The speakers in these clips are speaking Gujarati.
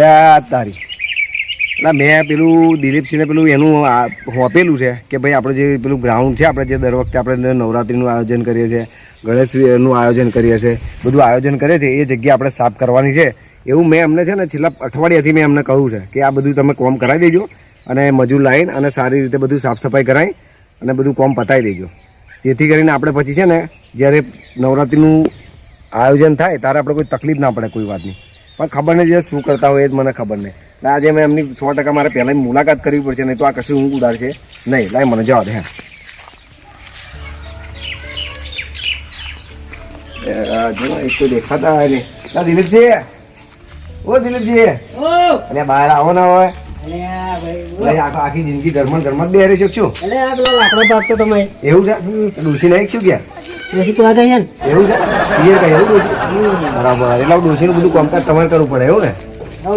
આ તારી. એટલે મેં પેલું દિલીપસિંહને પેલું એનું હોપેલું છે કે ભાઈ આપણે જે પેલું ગ્રાઉન્ડ છે, આપણે જે દર વખતે આપણે નવરાત્રિનું આયોજન કરીએ છીએ ગણેશનું આયોજન કરીએ છીએ, બધું આયોજન કરીએ છીએ, એ જગ્યા આપણે સાફ કરવાની છે. એવું મેં અમને છે ને છેલ્લા અઠવાડિયાથી મેં એમને કહ્યું છે કે આ બધું તમે કોમ કરાવી દેજો અને મજૂર લાવીને અને સારી રીતે બધું સાફ સફાઈ કરાવી અને બધું કોમ પતાવી દેજો. જેથી કરીને આપણે પછી છે ને જ્યારે નવરાત્રિનું આયોજન થાય, ત્યારે આપણે કોઈ તકલીફ ના પડે કોઈ વાતની. પણ ખબર નહીં જે શું કરતા હોય એ જ મને ખબર નહીં. આજે મેં એમની સો ટકા મારે પહેલાં મુલાકાત કરવી પડશે નહીં તો આ કશું ઊંઘ ઉડાડશે નહીં. લાય મને જવા દે હા. એ, જો એક તો દેખાતા હોય નહીં લા, દિલીપસિંહ ઓ દિલીપજી. અરે બહાર આવો ના હોય. આખો- આખી જિંદગી ધર્મ ધર્મ જ બેહરી શકશું લાકડો ભાગતો તમે એવું ડોસી નહીં શું ગયા પછી તો આ ને. એવું છે? પિયર કઈ એવું ડોસી બરાબર. એટલે ડોસીનું બધું કામકાજ તમારે કરવું પડે એવું ને?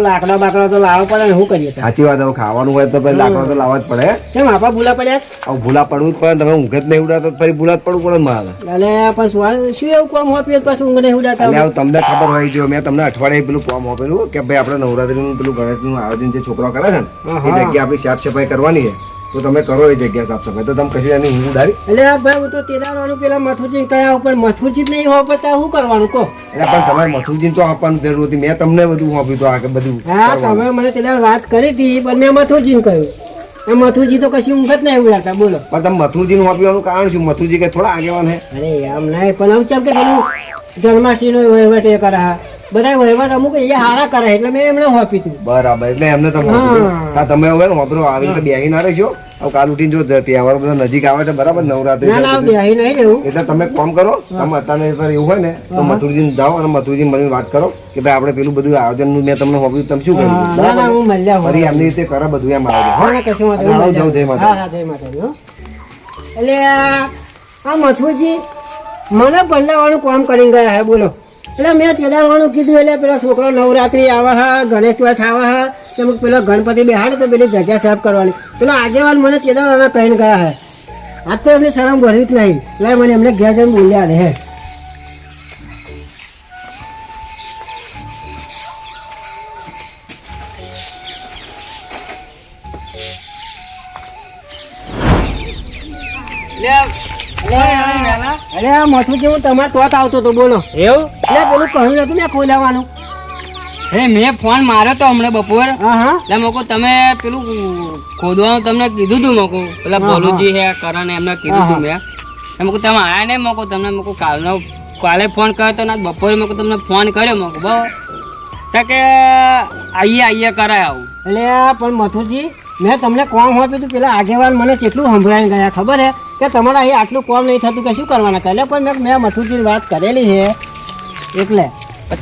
લાકડા બાકડા તો લાવવા પડે ને શું કરીએ સાચી વાત ખાવાનું હોય તો પછી લાકડા તો લાવવા જ પડે. કેમ આપા ભૂલા પડ્યા હવે ભૂલા પડવું જ પડે તમે ઊંઘે જ નહીં ઉડાતા ફરી ભૂલા જ પડવું પડે મારે. એટલે પણ શું શું એવું કોમ હોપ્યું પછી ઊંઘ નહીં ઉડાતા એટલે તમને ખબર હોય જો મેં તમને અઠવાડિયે પેલું કોમ આપેલું કે ભાઈ આપણે નવરાત્રીનું પેલું ગણેશનું આયોજન જે છોકરાઓ કરે છે ને એ જગ્યા આપણી સાફ સફાઈ કરવાની છે. તો તમે કરો એ જગ્યા સાફ સફાઈ. તો તમે કશું એની હું ઉડાડી. એટલે ભાઈ હું તો તેદારવાનું પેલા મથુરજી કયા ઉપર મથુરજી નહીં હોય પછી શું કરવાનું કહો? એટલે પણ તમારે મથુરજી તો આપવાની જરૂર હતી. મેં તમને બધું આપ્યું તો આગળ બધું હા. તમે મને તેદાર વાત કરી હતી પણ મેં મથુરજીને કહ્યું. એ મથુરજી તો કશી ઊંઘ જ નહીં ઉડાતા બોલો. પણ તમે મથુરજીનું આપ્યું કારણ શું? મથુરજી કે થોડા આગેવાન હે? અરે આમ નહીં પણ આમ ચમ કે પેલું જન્માષ્ટમીનો વહીવટ એ કરે હા. બધા વહીવટ અમુક એ હારા કરે એટલે મેં એમને હોપી હતું. બરાબર એટલે એમને તમે હા. તમે હવે ને વાપરો આવી રીતે બેહી ના રહેશો. હવે કાલ ઉઠીને જો તહેવાર બધા નજીક આવે છે બરાબર નવરાત્રી એટલે તમે કોમ કરો તમે અત્યારે એવું હોય ને તો મથુરજી જાઓ અને મથુરજી મળીને વાત કરો કે ભાઈ આપણે પેલું બધું આયોજનનું મેં તમને હોપ્યું તમે શું કર્યું? ફરી એમની રીતે કરે બધું એમ આવે જાઉં જય માતા. એટલે આ મથુરજી મને ભંડાવાનું કામ કરીને ગયા હે બોલો. એટલે મેં તેદારવાનું કીધું એટલે પેલા છોકરો નવરાત્રી આવે હા ગણેશ ચોથ આવે હા તેમ પેલા ગણપતિ બેહાડે તો પેલી જગ્યા સાફ કરવાની. પેલા આગેવાન મને કેદારવાના કહીને ગયા હે. આજ તો એમની શરમ ભરવી જ નહીં. એટલે મને એમને ઘેર જઈને બોલ્યા હે. અરે આ મથું હું તમારે તોત આવતો હતો બોલો. એવું? એટલે પેલું કહ્યું હતું ને ખોલાવાનું. હે મેં ફોન માર્યો તો હમણાં બપોર. હા હા એટલે મોકો તમે પેલું ખોદવાનું તમને કીધું તું મોકો પેલા હા, હા. ભોલુજી હે કરણ એમને કીધું હા, તું મેં. મોકો તમે આયા નહીં મોકો તમને મોકો કાલનો કાલે ફોન કર્યો તો ના બપોરે મોકો તમને ફોન કર્યો. મોકો બહુ કે આઈએ આઈએ કરાય આવું. એટલે પણ મથુરજી મેં તમને કોમ આપ્યું હતું પેલા આગેવાન મને કેટલું સંભળાવી ગયા ખબર હે? કે તમારા અહીં આટલું કોમ નહીં થતું કે શું કરવાના એટલે પણ મેં મેં મથુરજીની વાત કરેલી છે. એટલે.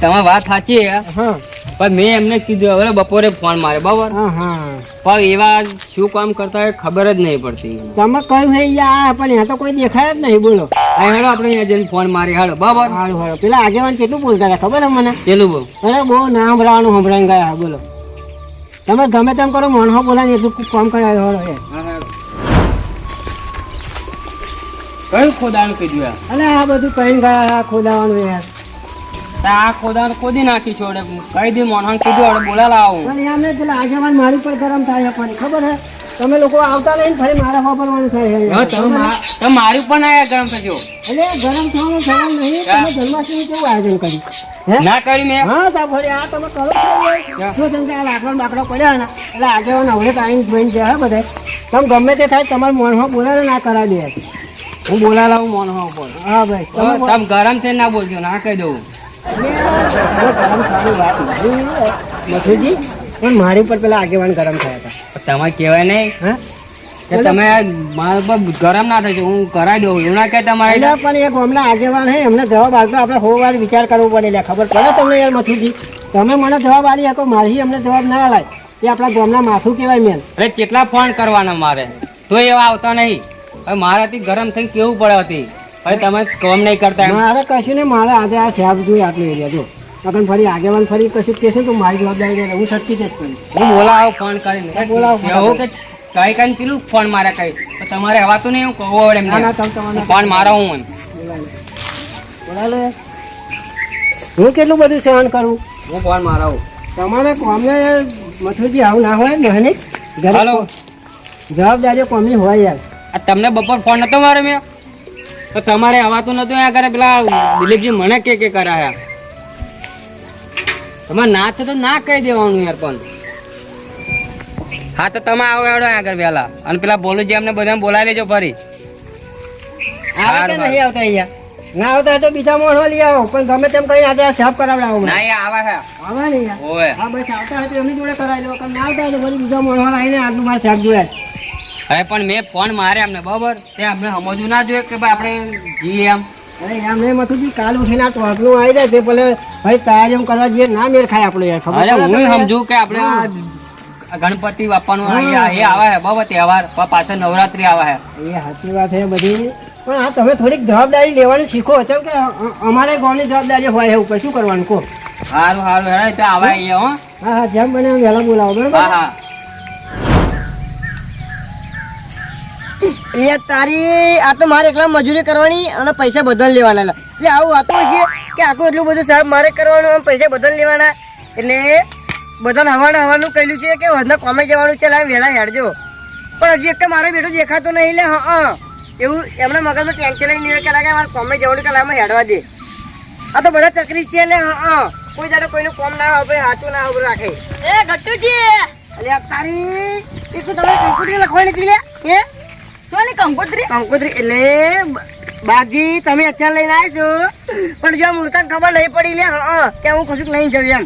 તમારી વાત સાચી છે હા. પણ મેં એમને કીધું હવે બપોરે ફોન માર્યો બરાબર? હા હા. પણ એવા શું કામ કરતા હોય ખબર જ નહીં પડતી તમે કહ્યું થઈ યા પણ ત્યાં તો કોઈ દેખાય જ નહીં બોલો. હેડો આપણે અહીંયા જઈને ફોન મારી હેડો બરાબર? હારું હારું. પેલા આગેવાન કેટલું બોલતા હતા ખબર મને? પેલું બહુ અરે બહુ ના સંભળાવાનું સંભળાઈને ગયા બોલો. તમે ગમે તેમ કરો મણહો બોલાય એટલું કામ કરાય હળો કયું ખોદાનું કીધું અરે આ બધું કઈ ગયા ખોદાવાનું યાર. આ ખોદાનું ખોદી નાખી છોડે કઈ દી મોહન કીધું હવે બોલા લાવું પણ એમને પેલા આગેવાન મારી પર ગરમ થાય પણ ખબર હે? તમે લોકો આવતા નહીં ફરી મારા વાપરવાનું થાય તમે મારી પણ આયા ગરમ થજો. એટલે ગરમ થવાનું થવાનું નહીં તમે જન્માષ્ટમી કેવું આયોજન કર્યું? હે? ના કરી મેં. હા તા ફરી આ તમે કરો જો તમે આ લાકડો બાકડો પડ્યા ને? એટલે આગેવાન હવે કાઈ જોઈને જાય બધે. તમે ગમે તે થાય તમારા મોનમાં બોલાવે ના કરાવી દે. હું બોલા લાવું મોહન ઉપર. હા ભાઈ. તમે તમે ગરમ થઈને ના બોલજો ના કહી દઉં. મથુરજી પણ મારી પર પેલા આગેવાન ગરમ થયા હતા. તમે કહેવાય નહીં કે તમે મારા પર ગરમ ના થજો હું કરાવી દઉં એવું ના કે તમારે પણ એક ગામના આગેવાન હે એમને જવાબ આપતો આપણે હો વાર વિચાર કરવો પડે લે ખબર પડે તમને યાર મથુજી તમે મને જવાબ આલી હતો મારી અમને જવાબ ના લાય એ આપણા ગામના માથું કહેવાય મેન. અરે કેટલા ફોન કરવાના મારે? તો એવા આવતા નહીં. હવે મારાથી ગરમ થઈને કેવું પડે હતી? હવે તમે કોમ નહીં કરતા મારે કશું ને મારે આજે આ સાહેબ જોઈએ આટલું એરિયા જો. પણ ફરી આગેવાન ફરી કશું કહેશે તો મારી જવાબદારી રહે હું સટકી જ કરું. હું બોલાવો ફોન કરીને. બોલાવો એવું કે કઈ કઈ પેલું ફોન મારા કઈ. તો તમારે હવાતું નહીં હું કહું આવડે ના ના તમે તમારે ફોન મારો હું. બોલાવે હું કેટલું બધું સહન કરું? હું ફોન મારાવું તમારે કોમને મથુરજી આવું ના હોય ને ઘરે હાલો. જવાબદારીઓ કોમની હોય યાર. આ તમને બપોર ફોન નતો મારે મેં? તો તમારે હવાતું નતું આ કરે પેલા દિલીપજી મને કે કે કરાયા તમારે ના તો ના કહી દેવાનું યાર પણ. હા તો તમે આવો આવડો આગળ વહેલા અને પેલા બોલું જે અમને બધા બોલાવી લેજો ફરી. આવે કે નહીં આવતા અહીંયા? ના આવતા તો બીજા મોણો લઈ આવો. પણ ગમે તેમ કરી આજે સાફ કરાવડાવો ના એ આવા છે આવા નહીં યાર. હા બસ આવતા હોય તો એમની જોડે કરાવી દો ના આવતા હોય તો ફરી બીજા મોણો આવીને આટલું મારે સાફ જોયા હવે પણ મેં ફોન માર્યા અમને બરોબર? તે અમને સમજવું ના જોઈએ કે ભાઈ આપણે જઈએ એમ. અરે યાર મેં મથુરજી કાલ ઉઠીને આ ટોકનું આવી જાય તે ભલે ભાઈ તૈયારી કરવા જઈએ ના મેળ ખાય આપણે યાર અરે હું સમજુ કે આપણે આ આ ગણપતિ બાપાનું એ આવે છે બરોબર તહેવાર પાછળ નવરાત્રી આવે છે. એ સાચી વાત છે બધી. પણ આ તમે થોડીક જવાબદારી લેવાની શીખો કેમ કે અમારે ગામની જવાબદારી હોય એવું કશું કરવાનું કહો? સારું સારું આવે તો આવા હો. હા હા જેમ બને વહેલા બોલાવો બરાબર? હા હા. એ તારી આ તો મારે એકલા મજૂરી કરવાની અને પૈસા બદલ લેવાના એટલે આવું વાતો છે કે આખું એટલું બધું સાહેબ મારે કરવાનું અને પૈસા બદલ લેવાના. એટલે બધાને હવાનું હવાનું કહ્યું છે કે વધના કોમે જવાનું છે લાવ વહેલા હેડજો. પણ હજી એક મારો બેટો દેખાતો નહીં લે હા એવું એમના મગજમાં ટેન્શન લઈને નહીં કે લાગે મારે કોમે જવાનું કે લાવ હેડવા દે. આ તો બધા ચકરી છે ને હા કોઈ જાડે કોઈનું કોમ ના હોય હાચું ના હોય રાખે. એ ગટ્ટુજી એટલે તારી એક તો તમે કંકોત્રી લખવા નીકળી લે હે? સોની કંકોત્રી? કંકોત્રી એટલે બ- તમે અત્યારે લઈને આવ્યા પણ જો મૂર્ખાને ખબર નહીં પડી લે હા કે હું કશુંક લઈને જઉં એમ.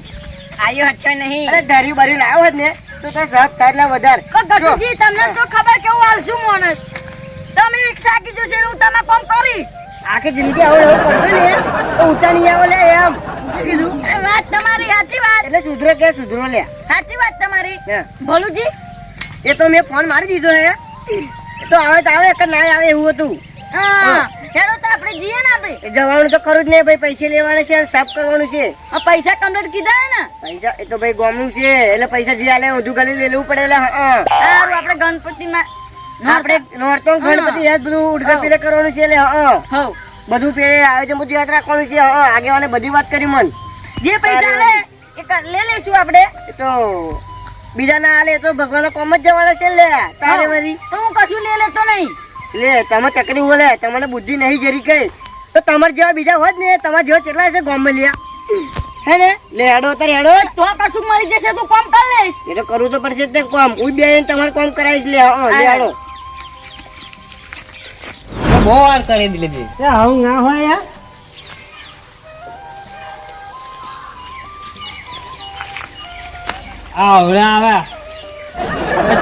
આવ્યો અત્યારે નહીં. અરે ધાર્યું બાર્યું લાવ્યો હોત ને તો કઈ સાફ થાય એટલે વધારે. પણ ગટ્ટુજી તમને તો ખબર કેવું આલસું માણસ. તમે એક થાકી જશે હું તમે કોમ કરીશ. આખી જિંદગી આવું એવું કરશો ને તો ઊંચા નહીં આવો લે એમ. કીધું? વાત તમારી સાચી વાત. એટલે સુધરો કે સુધરો લે. સાચી વાત તમારી. ભોલુજી એ તો મેં ફોન મારી દીધો હે. તો આવે તો આવે કે ના આવે એવું હતું. આપણે આપણે. જવાનું તો ખરું જ નહીં ભાઈ પૈસા લેવાના છે સાફ કરવાનું છે. પૈસા કમ્પ્લીટ કીધા ને? પૈસા એ તો ભાઈ ગોમનું છે એટલે પૈસા જે આલે ઊંધું ગલી લેવું પડે એટલે હા ગણપતિ આપણે ગણપતિમાં આપણે નોરતો ગણપતિ યાદ બધું ઉડકે હા. કરવાનું છે એટલે હા બધું પેલે આયોજન બધું યાદ રાખવાનું છે હા આગેવાને બધી વાત કરી મન. જે પૈસા આવે એ લે લઈશું આપણે. તો બીજા ના આલે તો ભગવાન કોમ જ જવાના છે લે તારે વરી તો હું કશું લે લેતો નહીં. લે તમે ચકરી બોલે તમને બુદ્ધિ નહીં જરી કઈ. તો તમારે જેવા બીજા હોત ને તમારા જેવા કેટલા છે ગોમ લ્યા હે ને? લે હેડો તારે હેડો. તો કશું મળી જશે તું કોમ કરી લેશ એ તો કરવું તો પડશે તે કોમ. હું બે તમારે કોમ કરાવીશ લે હા લે હેડો. બહુ વાર કરી દીધી. એ આવું ના હોય યાર આ હવે આવે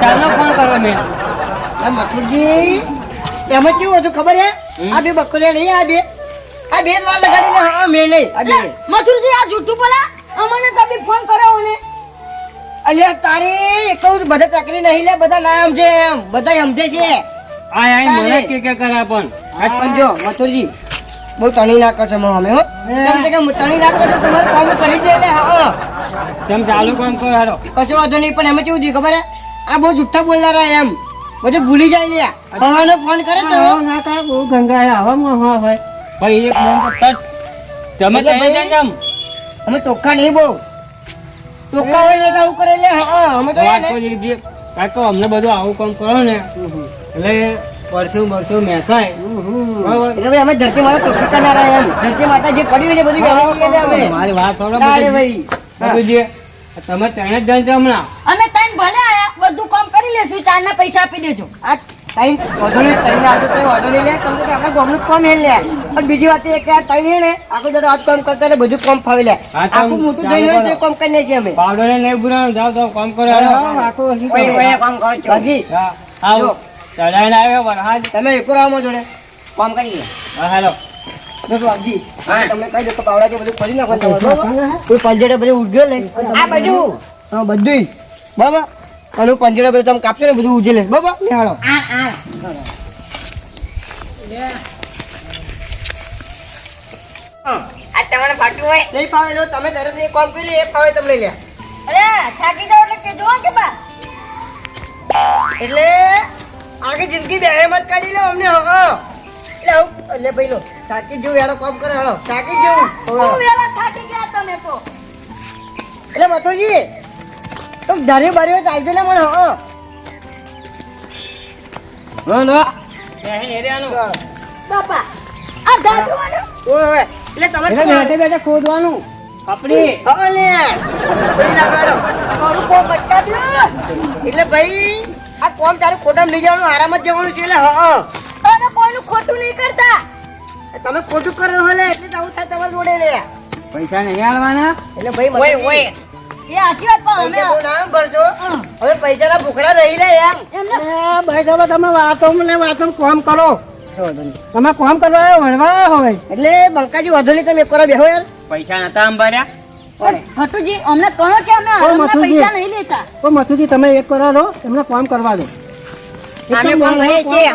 ચાલો ફોન કરો મેં આ એમાં કેવું હતું ખબર હે? આ બે બકુલે નહીં આ બે. આ બે વાર લગાડી ને હા મેં નહીં આ બે. મથુરજી આ જૂઠું બોલા? અમને તમે ફોન કરાવો ને. અલ્યા તારે કહું છું, બધા ચકરી નહીં લે બધા ના સમજે એમ. બધા સમજે છે. આ આઈ મને કે કે કરા પણ. આજ પણ જો મથુરજી. બહુ તણી ના કરશે અમે હો. કેમ છે કે તણી ના કરશે તમારે કામ કરી દે એટલે હા. તેમ ચાલુ કામ કરો હારો કશો વાંધો નહીં પણ એમાં કેવું થયું ખબર હે? આ બહુ જુઠ્ઠા બોલનારા એમ. બધું ભૂલી જાય લે ભવાનો ફોન કરે તો. ના થાય બહુ ગંગા હે આવામાં હા હોય. ભાઈ એક ફોન તો તટ તમે કઈ ભાઈ- જમ અમે ચોખ્ખા નહીં બહુ. ચોખ્ખા હોય ને આવું કરે લે હા અમે તો વાત કોઈ કાકો અમને બધું આવું કામ કરો ને. એટલે પરસું બરસું મેથાય એટલે અમે ધરતી માતા ચોખ્ખી કરનારા એમ. ધરતી માતા જે પડી હોય છે બધું મારી વાત થોડો ભાઈ. બધું જે તમે તેને જ જાણજો હમણાં. અમે ત્રણ ભલે આયા બધું કામ કરી લેશું ચારના પૈસા આપી દેજો. આ ટાઈમ વધુ નહીં ટાઈમ આવતો તો વધુ લે. કેમ કે આપણે ગામનું કામ હે લે. પણ બીજી વાત એ કે આ ટાઈમ હે ને આખો દાડો આ કામ કરતા એટલે બધું કામ ફાવી લે. આખું મોટું તો કામ કરી છીએ અમે. નહીં બુરા કામ કરો. આખું કામ કરો. આવો આવ્યો પણ તમે મારી જોડે. કામ કરી લે. હા હેલો. બસ તમને કહી દો કે પાવડા જે બધું ખોલી નાખો કોઈ પંજડે બધું ઉગ્યો લે. આ બધું હા બધું. બરાબર? અને પંજડે બધું તમે કાપશો ને બધું ઉજે લે. બરાબર? લે હાલો આ ફાટ્યું હોય. નહીં ફાવે લો તમે એ કામ કરી લે એ ફાવે તમને લે. અરે થાકી જાવ એટલે હો કે બા. એટલે આખી જિંદગી બે મત કાઢી લો અમને હા. એટલે આવું એટલે ભાઈ લો. થાકી જો યાડો કામ કરે હાલો. થાકી જો હું વેલા થાકી ગયા તમે તો? એટલે મથુરજી તો ધારી બારીઓ ચાલજો ને મને હા. લો લો. એ એરિયાનો બાપા આ દાદુવાનું ઓય એટલે તમે એટલે બેઠે બેઠે ખોદવાનું. કપડી હા લે. ના કાઢો મારું કોમ બટા દો એટલે ભાઈ આ કોમ તારું ખોટામાં લઈ જવાનું આરામ જ જવાનું છે એટલે હા તમે કોઈનું ખોટું નહીં કરતા. તમે ખોટું કરો હલે એટલે આવું થાય તમારે જોડે લે. પૈસા નહીં આલવાના? એટલે ભાઈ ઓય ઓય. એ સાચી વાત પણ અમે ના ભરજો હવે પૈસાના ભૂખડા રહી લે એમ. ભાઈ તમે વાતો ને વાતો કોમ કરો. તમે કોમ કરવા આવ્યા, હોય. એટલે બંકાજી વધુ નહીં તમે એક કરો બેહો યાર. પૈસા નતા આમ ભર્યા અમને કહો કે અમે. પૈસા નહીં લેતા. તો મથુજી તમે એક કરો એમને કોમ કરવા દો. કરીએ છીએ,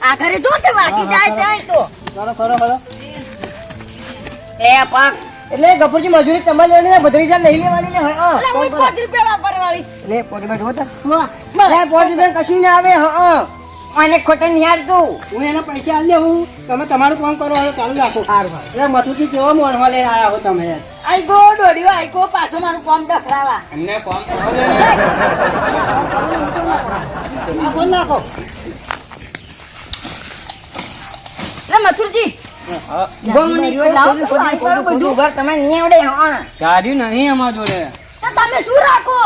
હા. આખરે જો તે વાગી જાય ત્યાં તો. કરો કરો કરો એ પાક. એટલે ગફુરજી મજૂરી તમારે લેવાની ને ભદ્રીજા નહીં લેવાની ને હા એટલે હું 5 રૂપિયા વાપરવાળી. એટલે પોરીમાં જોવો તો. વાહ, એટલે પોચ રૂપિયા કશું ના આવે હા અને ખોટા નહીં હારતું હું એના પૈસા આલી દઉં તમે તમારું કામ કરો હવે ચાલુ રાખો. એટલે મથુજી કેવો મોણવા લઈ આવ્યા હો તમે. આઈ ગો દોડ્યો આઈ ગો પાછો મારું કામ ડખરાવા એમને કામ કરો નાખો નાખો એટલે મથુરજી? તમે નહીં આવડે હા. ગાડી નહીં અમાર જોડે. તો તમે શું રાખો?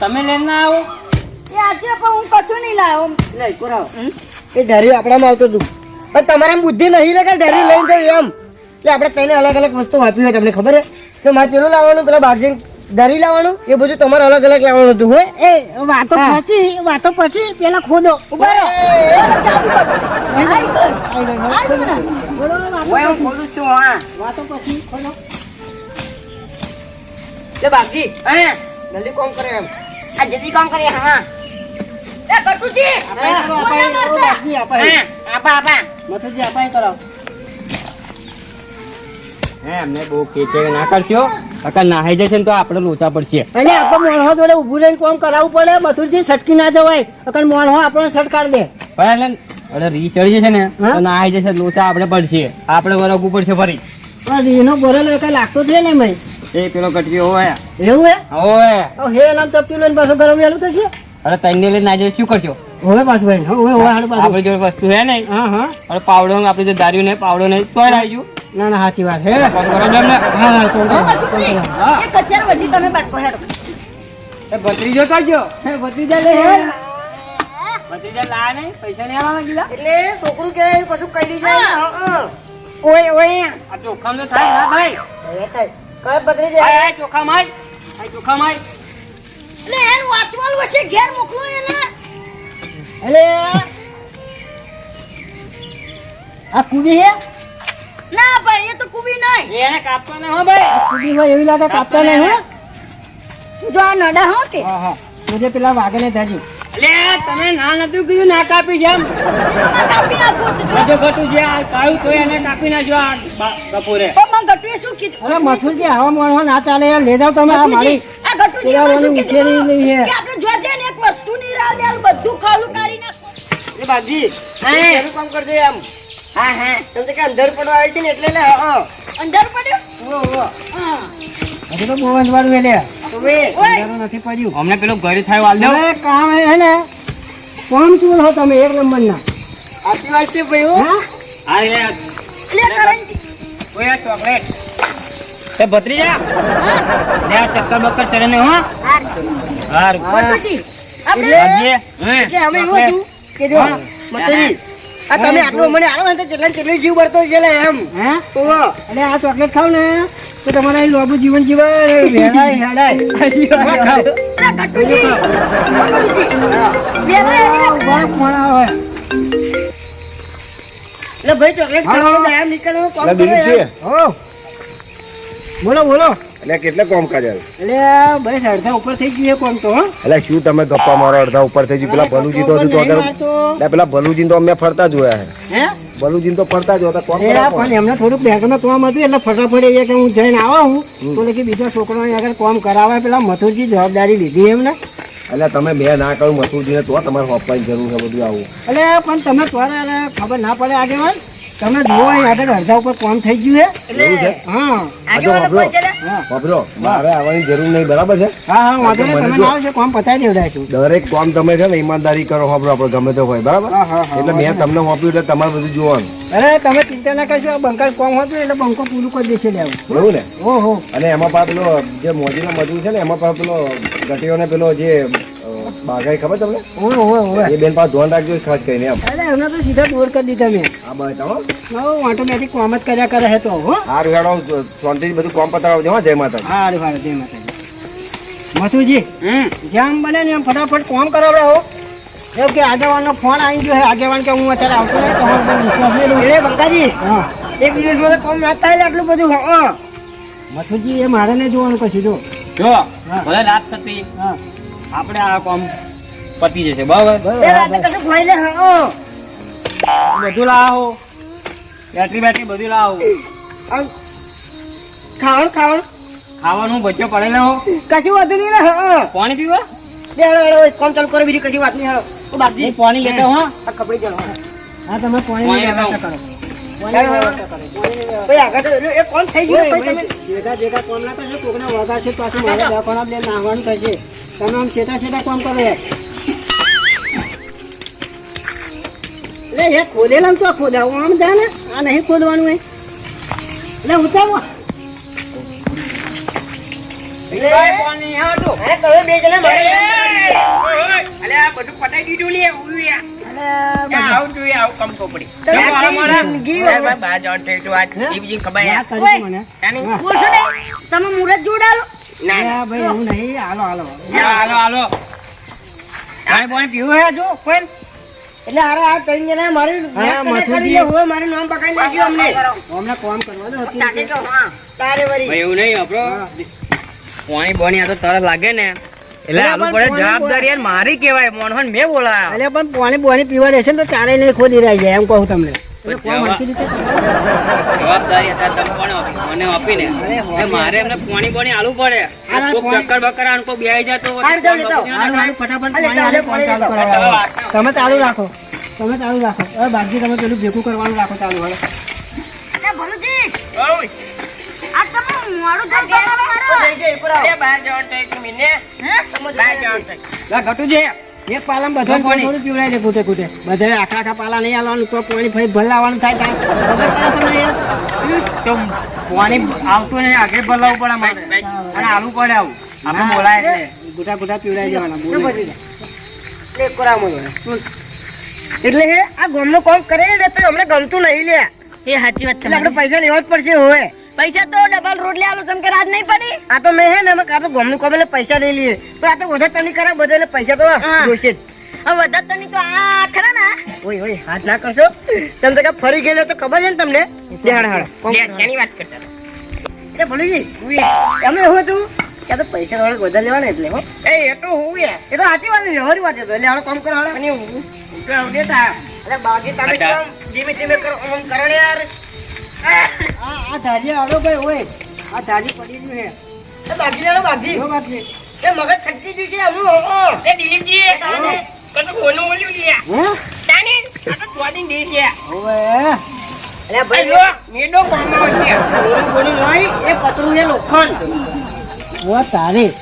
તમે લઈને ના આવો. એ આજે પણ હું કશું નહીં લાવ્યો લઈ કોરાવો. એ ધરી આપણામાં આવતું હતું. પણ તમારે બુદ્ધિ નહીં લાગે ધરી લઈને જાય એમ. એટલે આપણે તેને અલગ અલગ વસ્તુ આપી હોય તમને ખબર છે? મારે પેલું લાવવાનું પેલા બારજિંગ ધરી લાવવાનું? એ બધું તમારે અલગ અલગ લાવવાનું હતું હોય એ વાતો પછી વાતો પછી પેલા ખોદો. ઊભા રહો. હું ખોલું છું હા. વાતો પછી ખોલો. બાપજી હા? જલ્દી કોમ કરે એમ. આ જલ્દી કોમ કરે હા. એ કટુજી. આપા આપા. મથુજી અપાય કરો હે એમને બહુ કે ના કરશો અકર નાહી જશે ને તો આપણે લોચા પડશે. અને આ તો મોણહો જોડે ઊભું રહીને કોમ કરાવવું પડે. મથુરજી સટકી ના જવાય. અકર મોણહો આપણો સટકાર દે. પણ એટલે રી ચડી જશે ને તો નાહી જશે લોચા આપણે પડશે. આપણે વરગવું પડશે ફરી. પણ રીનો ભરેલો કઈ લાગતો છે ને ભાઈ એ પેલો કટકી હોય એવું હે? હોય હે નામ ચપટી લઈને પાછું ગરમ વેલું થશે? અરે તઈને લઈને ના શું કરશો? હવે પાછું ભાઈ હવે હવે હાડ જોડે વસ્તુ હે નહીં. હા હા. અને પાવડો આપણે જો દાર્યું ને પાવડો નહીં તો આવી ના ના સાચી વાત હે? કરો હા હા કરે? એક અત્યારે બધી તમે બાટકો હેડો. એ ભત્રીજો કરજો એ ભત્રીજા લે ભત્રીજા લા નહીં? પૈસા નહીં આવવાના કીધા? એટલે છોકરું કે કશું ઓય ઓય. આ તો થાય ના થાય કઈ આય જાય આય. એટલે એનું વાંચવાનું હશે ઘેર મોકલો એને. એટલે આ કુડી હે? ના ભાઈ એ તો કુબી નહીં. એને કાપતા ના હો ભાઈ. કુબી હોય એવી લાગે કાપતા નહીં હે. જો આ નડા હો કે? હા હા. મુજે પેલા વાઘે ને ધરી લે તમે ના નતું કીધું ના કાપી જેમ. કાપી નાખો તો જો. બધું ઘટું જે આ કાયું તો એને કાપી નાખજો આ બપોરે. પણ મને ગટુએ શું કીધું? અરે મથુરજી આવા મોણો ના ચાલે યાર. લે જાવ તમે આ મારી આ શું કીધું? ઉછેરી લઈ છે. કે આપણે જોજે ને એક વસ્તુ ની રાહ લે બધું ખાલું કાઢી નાખો એ બાપજી હા કામ કરજે એમ. હા હા. તમે કે અંદર પડવા આવી છે ને એટલે લે હા અંદર પડ્યો? ઓ ઓ હા. હજી તો બહુ અંજવાળું હે લે. તો વે ઓય અંધારું નથી પડ્યું. અમને પેલું ઘરે થાય વાલ દો. કામ હે ને કોમ ચૂલ હો તમે એક નંબર ના સાચી વાત છે ભાઈ હો. હા? લે લે કરંટી. ઓય ચોકલેટ. એ ભત્રીજા? લે આ ચક્કર બક્કર ચડે ને હો. હાર. ગટુજી આપણે એટલે અમે એવું હતું કે જો હા. મતરી આ તમે આટલું મને આવો ને કેટલા કેટલી જીવ બળતો છે લે એમ. હે? તો અને આ ચોકલેટ ખાવ ને તો તમારે અહીં લોબુ જીવન જીવાય વેડાય હોય. એટલે ભાઈ ચોકલેટ ખાવ એમ હો બોલો બોલો. એટલે કેટલા કોમ કર્યા એટલે બસ અડધા ઉપર થઈ ગયું કોમ તો એટલે શું તમે ગપ્પા મારો અડધા ઉપર થઈ ગયું? પેલા ભલુજી તો હતું તો આગળ પેલા ભલુજી તો અમે ફરતા જોયા હે. ભલુજી તો ફરતા જોતા કોમ એ પણ એમને થોડુંક બેંકમાં કોમ હતું એટલે ફટાફટ એ કે હું જઈને આવા હું. તો લખી બીજા છોકરાને આગળ કોમ કરાવે પેલા મથુરજી જવાબદારી લીધી એમને. એટલે તમે મેં ના કહ્યું મસૂરજીને તો તમારે હોપવાની જરૂર છે બધું આવું. એટલે પણ તમે ખબર ના પડે આગેવાન તમે જુઓ આગળ અડધા ઉપર કોમ થઈ ગયું છે? હા. વાપરો. મારે આવવાની જરૂર નહીં બરાબર છે? હા હા વાંધો નહીં તમે જો. ના કોમ પતાવી દરેક કોમ તમે છે ને ઈમાનદારી કરો વાપરો આપણે ગમે તે હોય બરાબર? હા, હા, હા, એટલે મેં તમને વાપર્યું એટલે તમારે બધું જોવાનું. અરે તમે ચિંતા ના કરશો આ બંકાળ કોમ હતું એટલે બંકો પૂરું કરી દેશે લેવું બરાબર ને? ઓહો. અને એમાં પા પેલો જે મોજીનો મજૂર છે ને એમાં પા પેલો ગટીઓને પેલો જે બાગાઈ ખબર તમને? એ બેન પાસે ધોન રાખજો ખાસ કરીને એમ. અરે એમને તો સીધા દૂર કરી દીધા મેં. આ બતાવો હું. ઓટોમેટિક કોમ જ કર્યા કરે હે તો હો. સારું હેડો શાંતિથી બધું કામ પતાવજો હા જય માતા હારું હારું જય માતા મથુજી હમ. જેમ બને ને એમ ફટાફટ કોમ કરાવડે હો એવું કે આગેવાનનો ફોન આવી ગયો હે આગેવાન કે હું અત્યારે આવતો નહીં તમારો પણ વિશ્વાસ નહીં લઉં. એ બંકાજી હા. એક દિવસ મને કોમ રાત થાય આટલું બધું હા. મથુજી એ મારે નહીં જોવાનું કશું જો. જો ભલે રાત થતી. હા. આપણે આ કોમ પતી જશે. બરાબર? એ રાતે કશું ખવાઈ લે હા બધું લાવો. બેટરી બેટરી બધું લાવો. ખાવાનું ખાવાનું. ખાવાનું બચ્ચો પડેલો હો. કશું વધુ નહીં ને હા પાણી પીવા? બે હેડો કોમ ચાલુ કરો બીજી કશી વાત નહીં બાપજી. પાણી લેતા હો. આ કપડી ચાલો હા. તમે પાણી લેતા કરો. એટલું થઈ ગયું? ભેગા ભેગા કોમ ના કરશો કોકના વગા છે પાછું મારે નાહવાનું થશે. તમે આમ છેટા છેટા કોમ કરો યાર લે એ ખોદેલા તો ખોદાવું આમ જા ને આ નહીં ખોદવાનું એ લે ને તમે મુરત જોડાલો ના ભાઈ હું નહીં હાલો હાલો. હાલો હાલો. પાણી પાણી પીવું હે જો કોઈ? એટલે હારે આ ત્રણ જણા મારું હા, નાક કને મથુરજી. કરી લે, હવે મારું નામ પકડી નાખ્યું અમને. અમને કોમ કરવા દો તાકે કહો, હા. તારે વળી. ભાઈ એવું નહીં આપણો પાણી બોણી આ તો તરત લાગે ને. એટલે આવું પડે જવાબદારી મારી કહેવાય મોહન મેં બોલાયા. એટલે પણ પાણી બોની પીવા રહેશે ને તો ચારે નહીં ખોદી રહી જાય એમ કહું તમને. જવાબદારી તમે કોને મને આપીને. મારે એમને પાણી પાણી આલવું પડે. પાણી- ચક્કર બક્કર આને કોઈ બેહી જાય તો હારું, જાઓ, લેતા આવો. હારું, હારું, ફટાફટ અલે, પાણી હાલે, પાણી કોમ ચાલુ લેતા કરાવો. આવો. તમે ચાલુ રાખો. તમે ચાલુ રાખો. હવે બાકી તમે પેલું ભેગું કરવાનું રાખો ચાલુ હવે ઘટુજી, એક પાલામાં બધા. થોડું પીવડાય છે કુટે કુટે બધા આખા આખા પાલા નહીં આવવાનું તો પાણી ફરી ભલાવાનું થાય કાંઈ ખબર પડે તમને તો પાણી આવતું નહીં આગળ ભલાવવું પડે મારે અને આલવું પડે આવું. આપણે બોલાય એટલે. ગુટા ગુટા પીવડાઈ જવાના આવો એટલે આ ગોમનું કામ કરે ને તો અમને ગમતું નહીં લે. એ સાચી વાત છે આપણે પૈસા લેવા જ પડશે હવે પૈસા તો ડબલ રોટલી આલો તમ કે રાત નહીં પડી? આ તો મેં હે ને અમે તો ગામનું કામ પૈસા લઈ લઈએ. પણ આ તો વધારે તની કરા બધા પૈસા તો જોશે હવે વધારે તની તો આ ખરા ના? ઓય ઓય હાથ ના કરશો? તમ તો ફરી ગયેલો તો ખબર છે ને તમને? લે હાડ. શેની વાત કરતા? એટલે ભલુજી હતું? કે તો પૈસા વાળા વધારે લેવાના એટલે હો. એ એ તો હું યાર. એ તો સાચી વાત વાત છે એટલે હાલો કામ કરો હાલો. અને હું તો આવડે તા. અરે બાકી તમે ધીમે ધીમે કરો આમ કરો યાર? આ આ ધારી આલો ભાઈ હોય. આ ધારી પડી ગયું હે એ બાકી લેલો બાકી જો બાકી એ મગજ છટકી ગયું છે અમું હો એ દિલીપજી કશું ખોનું ઓલું લ્યા હે? તાની આ તો ચોદીન દેશ છે. ઓવે અરે ભાઈ અલ્યો મેડો કોમો છે. ગોળી ગોળી નહીં એ પતરું છે લોખંડ. ઓ તારી.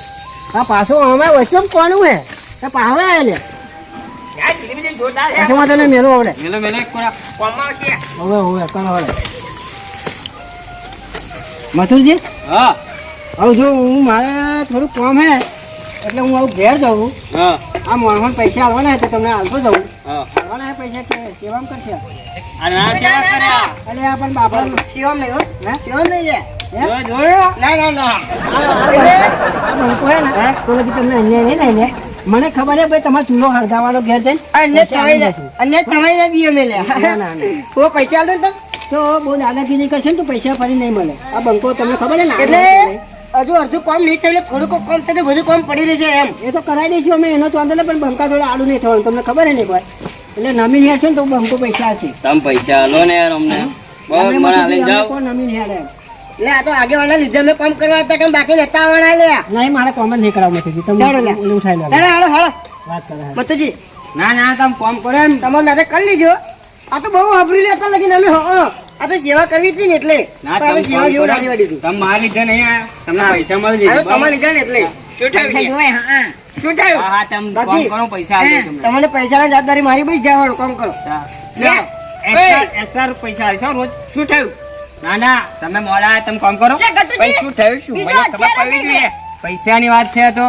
આ પાછો અમે વચ્ચે કોનું હે એ પાહવે આલે. યાર દિલીપજી જોરદાર છે. પાછો તને મેલો આવડે. મેલો મેલો કોરા કોમો છે. હવે હવે કરો હવે. મથુરજી? હા. હવે જો હું મારે થોડું કામ હે એટલે હું આવું ઘેર જાઉં. હા. આ મોહન પૈસા આવવાના હે તો તમને આલતો જાઉં. આવવાના હે પૈસા કરશે. સેવા કર્યા અરે આ પણ બાપા શિવમ નહીં હો. શિવમ નહીં લે. મને ખબર છે ભાઈ તમારે ચૂલો હળગાવાનો ઘેર જઈને અન્ય પૈસા તમારી અન્ય તમારી ના દીએ મેલે ના, ના, ના. તો પૈસા આલો તમે તો બહુ દાદાગીરી કરશે ને તો પૈસા ફરી નહીં મળે. આ બંકો તમને ખબર હે ને એટલે હજુ અડધું કામ નહીં થયું એટલે થોડુંક કામ થશે બધું કામ પડી રહેશે એમ. એ તો કરાવી દઈશું અમે એનો તો વાંધો નહીં પણ બંકા જોડે આડું નહીં થવાનું તમને ખબર નહીં ને ભાઈ એટલે નમીન હેર છે ને તો બંકો પૈસા છે. તમે પૈસા આલો ને યાર અમને. એમ. એટલે આ તો આગેવાના લીધે અમે કામ કરવા હતા કે બાકી નતા આવવાના લે નહીં મારે કોમેન્ટ નહીં કરાવવું નથી લે. વાત કરે મતુજી ના ના તમે કોમ કરો એમ. તમારે કરી લીજો. આ તો બહુ વાપરી લેતા લગીને અમે હં. આ તો સેવા કરવી હતી ને એટલે. ના સેવા જેવું લાગી વાળી હતી. તમે મારા લીધે નહીં તમને પૈસા મળી જાય. તો લીધે તમારે ને એટલે તમને. પૈસા પૈસાની જવાબદારી મારી બી જવાનું કામ કરો. એક્સ્ટ્રા- પૈસા આવશે રોજ. શું થયું? ના ના તમે મોડા તમે કામ કરો. શું થયું? શું? મને ખબર પડવી જોઈએ. પૈસાની વાત છે તો.